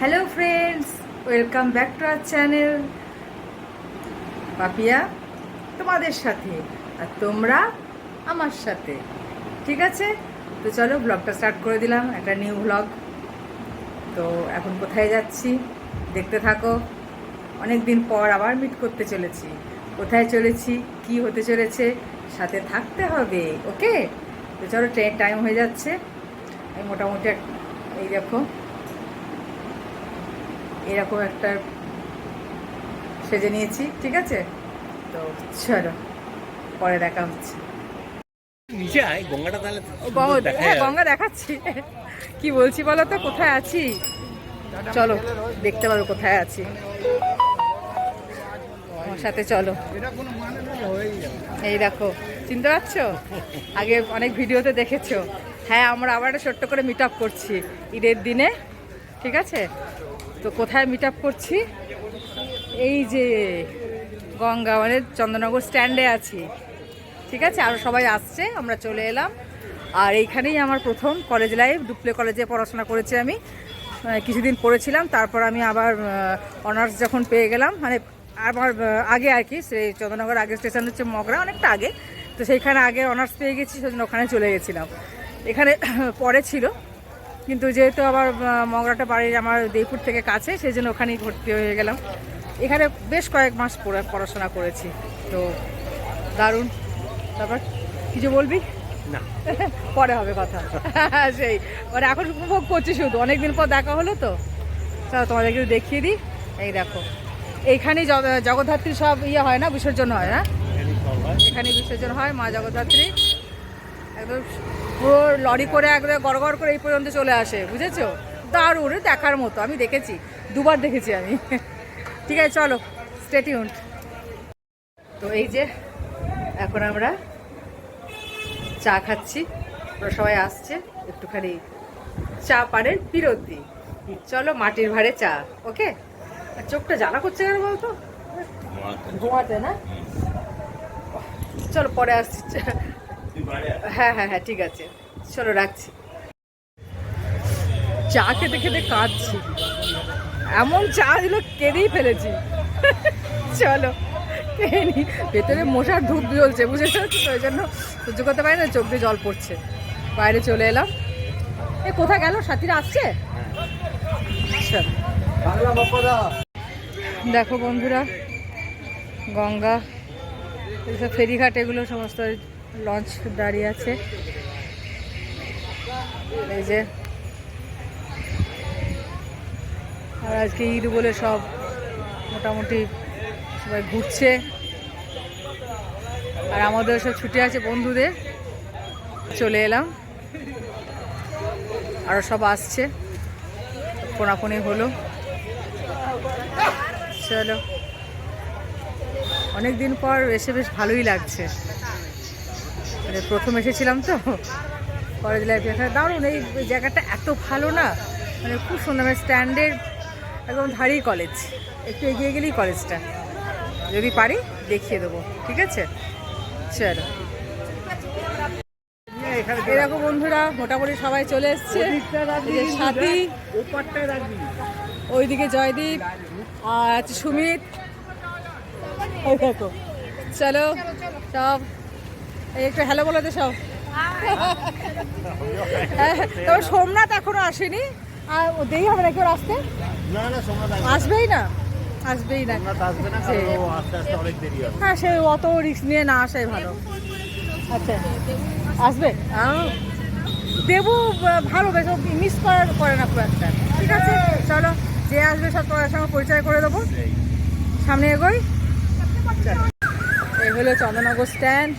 Hello friends welcome back to our channel Papiya, তোমাদের সাথে আর তোমরা আমার সাথে। ঠিক আছে? তো চলো ব্লগটা স্টার্ট করে দিলাম, একটা নিউ ব্লগ তো এখন কোথায় যাচ্ছি? দেখতে থাকো। অনেক দিন পর আবার মিট করতে চলেছি। কোথায় চলেছি? কি হতে চলেছে? সাথে থাকতে হবে ওকে তো চলো ট্রেন টাইম হয়ে যাচ্ছে। মোটামুটি এই দেখো। এরকম একটা সেজে নিয়েছি ঠিক আছে? তো চলো পরে দেখা হচ্ছে। নিচে আয় গঙ্গাটা তাহলে হ্যাঁ গঙ্গা দেখাচ্ছি। কি বলছি বলো তো কোথায় আছি? চলো দেখতে পারো কোথায় আছি। আমার সাথে চলো। এই দেখো চিনতে পারছ? আগে অনেক ভিডিওতে দেখেছ। হ্যাঁ আমরা আবার একটা ছোট্ট করে মিট আপ করছি ঈদের দিনে ঠিক আছে? তো কোথায় মিট আপ করছি? এই যে গঙ্গা মানে চন্দননগর স্ট্যান্ডে আছি। ঠিক আছে? আরও সবাই আসছে আমরা চলে এলাম। আর এইখানেই আমার প্রথম কলেজ লাইফ ডুপ্লে কলেজে পড়াশোনা করেছি আমি। আহ, কিছুদিন পড়েছিলাম তারপর আমি আবার অনার্স যখন পেয়ে গেলাম মানে আমার আগে আর কি সেই চন্দ্রনগর আগে স্টেশন হচ্ছে মগরা অনেকটা আগে। তো সেইখানে আগে অনার্স পেয়ে গেছি সেজন্য ওখানে চলে গেছিলাম। এখানে পরে ছিল। কিন্তু যেহেতু আবার মগরাটা বাড়ির আমার দেইপুর থেকে কাছে সেই জন্য ওখানেই ভর্তি হয়ে গেলাম। এখানে বেশ কয়েক মাস পড়া পড়াশোনা করেছি। তো দারুণ। তারপর কিছু বলবি? না। পরে হবে কথা। সেই মানে এখন উপভোগ করছি শুধু। অনেকদিন পর দেখা হলো তো। চলো তোমাদেরকে একটু দেখিয়ে দিই। এই দেখো। এইখানেই জগ- জগদ্ধাত্রী সব ইয়ে হয় না? বিসর্জন হয় না এখানে এখানে বিসর্জন হয় মা জগদ্ধাত্রী। একদম পুরো লরি করে একদম গড় গড় করে এই পর্যন্ত চলে আসে বুঝেছ? দারুণ দেখার মতো আমি দেখেছি দুবার দেখেছি আমি। ঠিক আছে চলো স্টেটিউন তো এই যে এখন আমরা চা খাচ্ছি ওরা সবাই আসছে একটুখানি চা পানের বিরতি। চলো মাটির ভাড়ে চা ওকে? চোখটা জ্বালা করছে কেন বলতো? ঘুমাতে। না? চলো পরে আসছি। হ্যাঁ হ্যাঁ হ্যাঁ ঠিক আছে। চলো, রাখছি। চা খেতে খেতে কাঁদছি। এমন চা দিল, কেঁদেই ফেলেছি। চলো ভেতরে মশার ধূপ জ্বলছে, বুঝেছ? তো ওই জন্য সহ্য করতে পারি না, চোখ দিয়ে জল পড়ছে। বাইরে চলে এলাম। এ, কোথায় গেল? সাথীরা আসছে? দেখো বন্ধুরা, গঙ্গা এইসব ফেরিঘাট, এগুলো সমস্ত লঞ্চ দাঁড়িয়ে আছে। এই যে। আর আজকে ঈদ বলে সব মোটামুটি সবাই ঘুরছে। আর আমাদের সব ছুটি আছে বন্ধুদের। চলে এলাম। আরও সব আসছে। ফোনাফোনি হলো। চলো। অনেক দিন পর এসে বেশ ভালোই লাগছে। মানে প্রথম এসেছিলাম তো কলেজ লাইফে এখানে দারুণ এই জায়গাটা এত ভালো না? মানে খুব সুন্দর মানে স্ট্যান্ডের একদম ধারেই কলেজ একটু এগিয়ে গেলেই কলেজটা যদি পারি দেখিয়ে দেবো ঠিক আছে? চলো। এরকম বন্ধুরা মোটামুটি সবাই চলে এসছে। সাথী ওইদিকে জয়দীপ আর সুমিত। চলো সব একটু হ্যালো বলে দে সব হ্যাঁ, তবে সোমনাথ এখনও আসেনি। আর দেরি হবে না কেউ আসতে? না না সোমনাথ আসবে আসবেই না? আসবেই না। সোমনাথ আসবে না কারণ ও আস্তে আস্তে অনেক দেরি হবে। হ্যাঁ সে অত রিস্ক নিয়ে না আসাই ভালো। আচ্ছা আসবে? আহ, দেবু ভালো বেশ মিস করার করে না খুব একটা। ঠিক আছে চলো যে আসবে সব তোমার সঙ্গে পরিচয় করে দেবো। সামনে এগোই। এই হলো চন্দননগর স্ট্যান্ড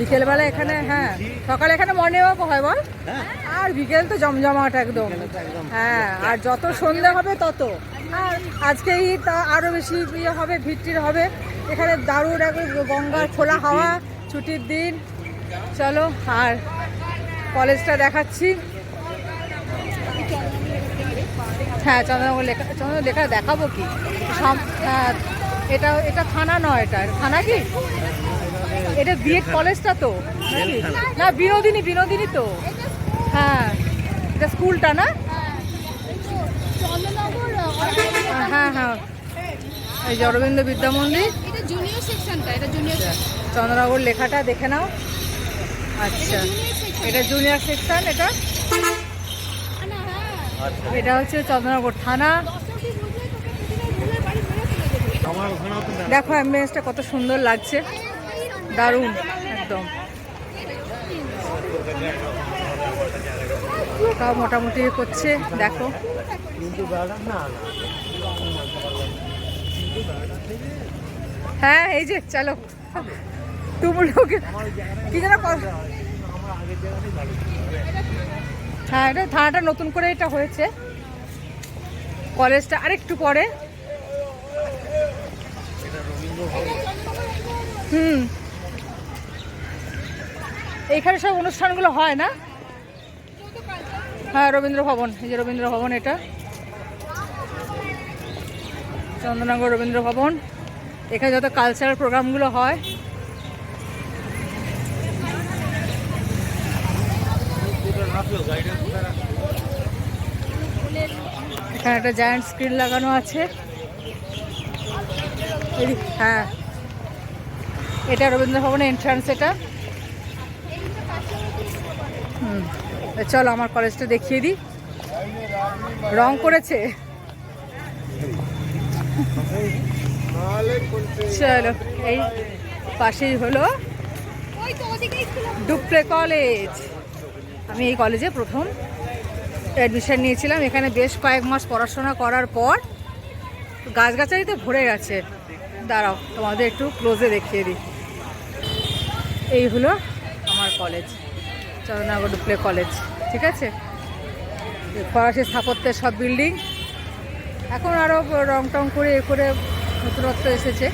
বিকেলবেলা এখানে হ্যাঁ। সকালে এখানে মর্নিং ওয়াক হয় বল? হ্যাঁ। আর বিকেল তো জমজমাট একদম। তো হ্যাঁ আর যত সন্ধ্যা হবে তত। আর আজকে ঈদ আরও বেশি ইয়ে হবে ভিড়টির হবে। এখানে দারুণ একদম গঙ্গার খোলা হাওয়া ছুটির দিন। চলো আর কলেজটা দেখাচ্ছি। হ্যাঁ চন্দ্রনগর লেখা চন্দ্রনগর লেখা দেখাবো কি? হ্যাঁ, এটা এটা থানা নয় এটা থানা কি? এটা বিএড কলেজটা তো? না বিনোদিনী বিনোদিনী তো? হ্যাঁ। এটা স্কুলটা না? হ্যাঁ। হ্যাঁ এই যে অরবিন্দ বিদ্যা মন্দির। আচ্ছা। চন্দ্রনগর লেখাটা দেখে নাও। আচ্ছা। এটা জুনিয়র সেকশন এটা এটা? হচ্ছে চন্দ্রনগর থানা। দেখো অ্যাম্বুলেন্সটা কত সুন্দর লাগছে। দারুণ, একদম। তাও মোটামুটি করছে, দেখো। হ্যাঁ এই যে, চলো। তুমি লোকে কি যেন হ্যাঁ এটা থানাটা নতুন করে এটা হয়েছে। কলেজটা আরেকটু পরে। হুম। এইখানে সব অনুষ্ঠানগুলো হয় না? হ্যাঁ রবীন্দ্র ভবন। এই যে রবীন্দ্র ভবন এটা। চন্দননগর রবীন্দ্র ভবন। এখানে যত কালচারাল প্রোগ্রামগুলো হয়। এখানে একটা জায়ান্ট স্ক্রিন লাগানো আছে। হ্যাঁ। এটা রবীন্দ্র ভবনের এন্ট্রান্স এটা। হুম। চলো আমার কলেজটা দেখিয়ে দিই। রং করেছে। চলো, এই পাশেই হলো ডুপ্লে কলেজ। আমি এই কলেজে প্রথম অ্যাডমিশান নিয়েছিলাম। এখানে বেশ কয়েক মাস পড়াশোনা করার পর গাছগাছালিতে ভরে গেছে। দাঁড়াও, তোমাদের একটু ক্লোজে দেখিয়ে দিই। এই হলো কলেজ চন্দ্রনগর ডুপ্লে কলেজ ঠিক আছে? ফরাসি স্থাপত্যের সব বিল্ডিং এখন আরও রং টং করে এ করে নতুনত্ব এসেছে।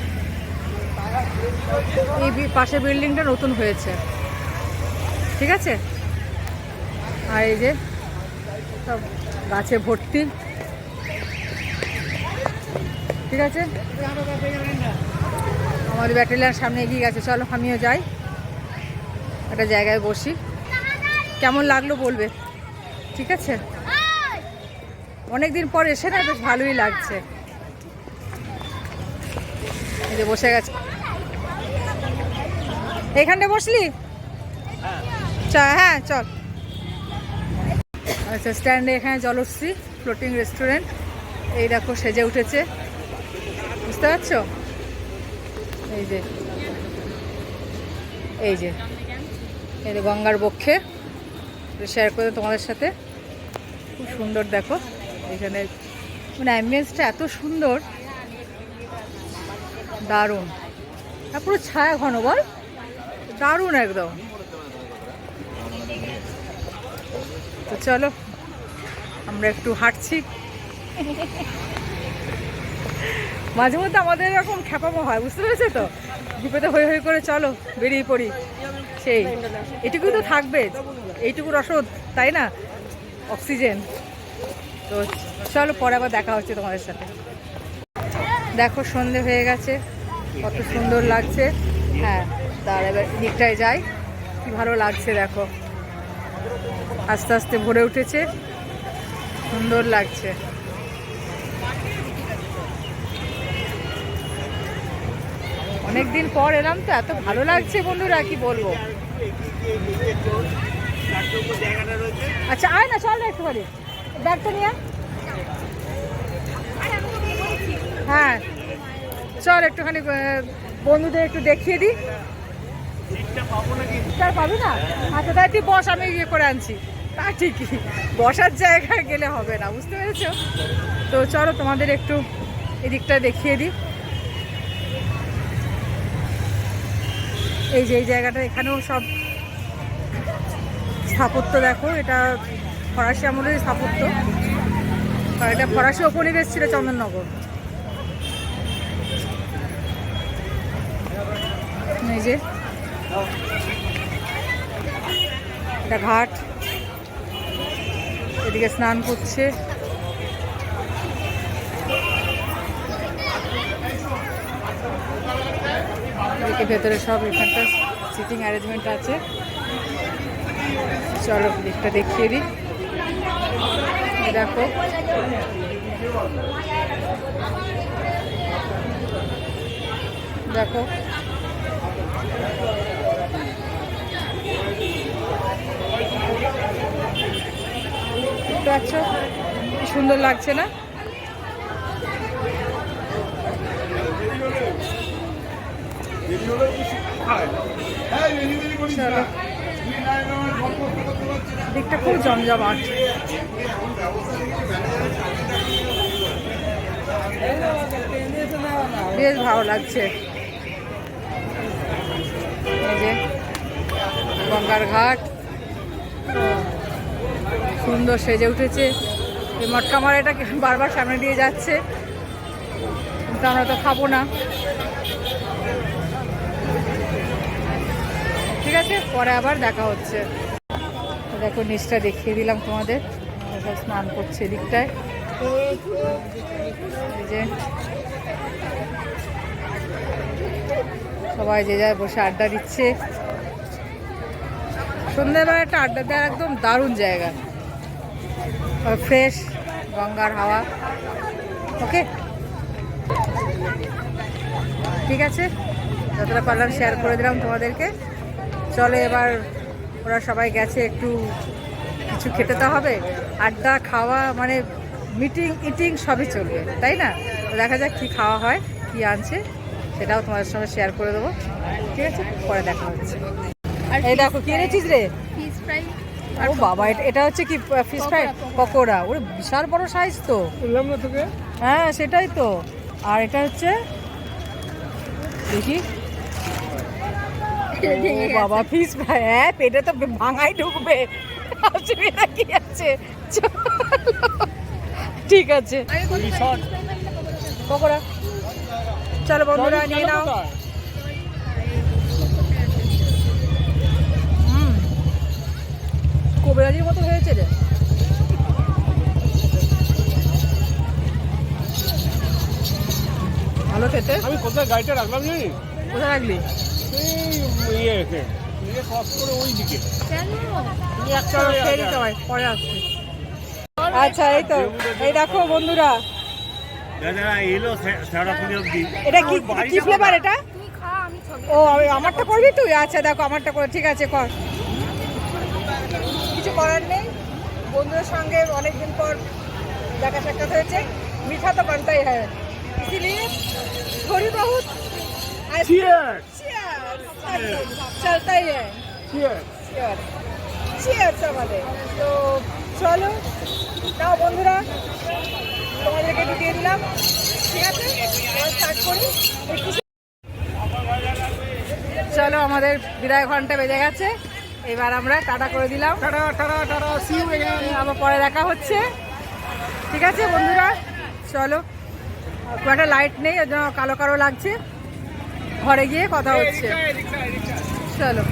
এই পাশের বিল্ডিংটা নতুন হয়েছে। ঠিক আছে? আর এই যে সব গাছে ভর্তি। ঠিক আছে? আমাদের ব্যাটালিয়ান সামনে এগিয়ে গেছে। চলো, আমিও যাই। একটা জায়গায় বসি। কেমন লাগল বলবে? ঠিক আছে? অনেক দিন পর এসে না বেশ ভালোই লাগছে। এই যে বসে গেছে। এখানটা বসলি? চা হ্যাঁ চল। আচ্ছা স্ট্যান্ডে এখানে জলশ্রী ফ্লোটিং রেস্টুরেন্ট এই দেখো, সেজে উঠেছে। বুঝতে পারছ? এই যে। এই যে। এই গঙ্গার বক্ষে। শেয়ার করে তোমাদের সাথে। খুব সুন্দর, দেখো। এখানে মানে অ্যাম্বিয়েন্সটা এত সুন্দর। দারুণ। আর পুরো ছায়া ঘন, বল। দারুণ একদম। তো চলো, আমরা একটু হাঁটছি। মাঝে মধ্যে আমাদের এরকম খ্যাপামো হয়, বুঝতে পেরেছ তো? গ্রুপেতে হই হই করে চলো, বেরিয়ে পড়ি। সেই এটুকু তো থাকবে। এইটুকু রসদ তাই না? অক্সিজেন। তো চলো, পরে আবার দেখা হচ্ছে তোমাদের সাথে। দেখো, সন্ধে হয়ে গেছে। কত সুন্দর লাগছে। হ্যাঁ তার এবার দিকটায় যাই। কি ভালো লাগছে, দেখো। আস্তে আস্তে ভরে উঠেছে। সুন্দর লাগছে। অনেক দিন পর এলাম তো, এত ভালো লাগছে বন্ধুরা, কি বলব? আচ্ছা আয় না, চল না একটুখানি। ব্যাগটা নিয়ে হ্যাঁ চল একটুখানি বন্ধুদের একটু দেখিয়ে দিই। সিটটা পাবি না? আচ্ছা তাই তুই বস, আমি ইয়ে করে আনছি। তা ঠিকই, বসার জায়গায় গেলে হবে না, বুঝতে পেরেছ? তো চলো, তোমাদের একটু এদিকটা দেখিয়ে দিই। এই যে, এই জায়গাটা এখানেও সব স্থাপত্য দেখো, এটা ফরাসি আমলের স্থাপত্য। আর এটা ফরাসি উপনিবেশ ছিল চন্দননগর। এই যে এটা ঘাট। এদিকে স্নান করছে। এদিকে ভেতরে সব এখানটা সিটিং অ্যারেঞ্জমেন্ট আছে। চলো দিকটা দেখিয়ে দিই। দেখো। দেখো। সুন্দর লাগছে না? দিকটা খুব জমজমাট বেশ ভালো লাগছে। গঙ্গার ঘাট। সুন্দর সেজে উঠেছে। এই মটকা মারাটা বারবার সামনে দিয়ে যাচ্ছে। কিন্তু আমরা তো খাব না। আছে পরে আবার দেখা হচ্ছে। দেখো, নিচটা দেখিয়ে দিলাম তোমাদের। স্নান করছে এদিকটায়। যে সবাই যে যায় বসে আড্ডা দিচ্ছে। সন্ধ্যেবেলা একটা আড্ডা দেওয়ার একদম দারুণ জায়গা। ফ্রেশ গঙ্গার হাওয়া। ওকে ঠিক আছে? যতটা পারলাম শেয়ার করে দিলাম তোমাদেরকে। চলো এবার ওরা সবাই গেছে একটু কিছু খেতে তো হবে। আড্ডা খাওয়া মানে মিটিং ইটিং সবই চলবে তাই না? দেখা যাক কী খাওয়া হয় কী আনছে সেটাও তোমাদের সঙ্গে শেয়ার করে দেবো। ঠিক আছে? পরে দেখা হচ্ছে। আর এই দেখো কি এনেছিস রে? ফিশ ও বাবা এটা এটা হচ্ছে কি ফিশ ফ্রাই পকোড়া ওরে বিশাল বড় সাইজ তো। বললাম না তোকে? হ্যাঁ সেটাই তো। আর এটা হচ্ছে দেখি। বাবা ফ্রাই হ্যাঁ পেটে তো ভাঙাই ঢুকবে। অসুবিধা কি আছে? ঠিক আছে। পকোড়া। চলো বন্ধুরা নিয়ে নাও। কবিরাজির মতো হয়েছে রে। ভালো খেতে? আমি কোথায় গাড়িটা রাখলাম জানি কোথায় রাখলি? আচ্ছা এই তো এই দেখো বন্ধুরা। এটা কি এটা? ও আমারটা করবি তুই? আচ্ছা দেখো আমারটা করে ঠিক আছে কর। কিছু করার নেই। বন্ধুদের সঙ্গে অনেকদিন পর দেখা সাক্ষাৎ হয়েছে। মিঠা তো বানতাই হ্যাঁ। ইসিলিয়ে বহুত। Ice cream Cheers! चलता ही है Cheers! চিয়ার চিয়ার্স আমাদের তো চলো নাও বন্ধুরা তোমাদেরকে একটু দিয়ে দিলাম ঠিক আছে স্টার্ট করি একটু চলো আমাদের বিদায় ঘন্টা বেজে গেছে এবার আমরা টাটা করে দিলাম tata tata tata see you again! আবার পরে দেখা হচ্ছে ঠিক আছে বন্ধুরা চলো খুব একটা লাইট নেই ওই জন্য কালো কালো লাগছে ঘরে গিয়ে কথা হচ্ছে। চলো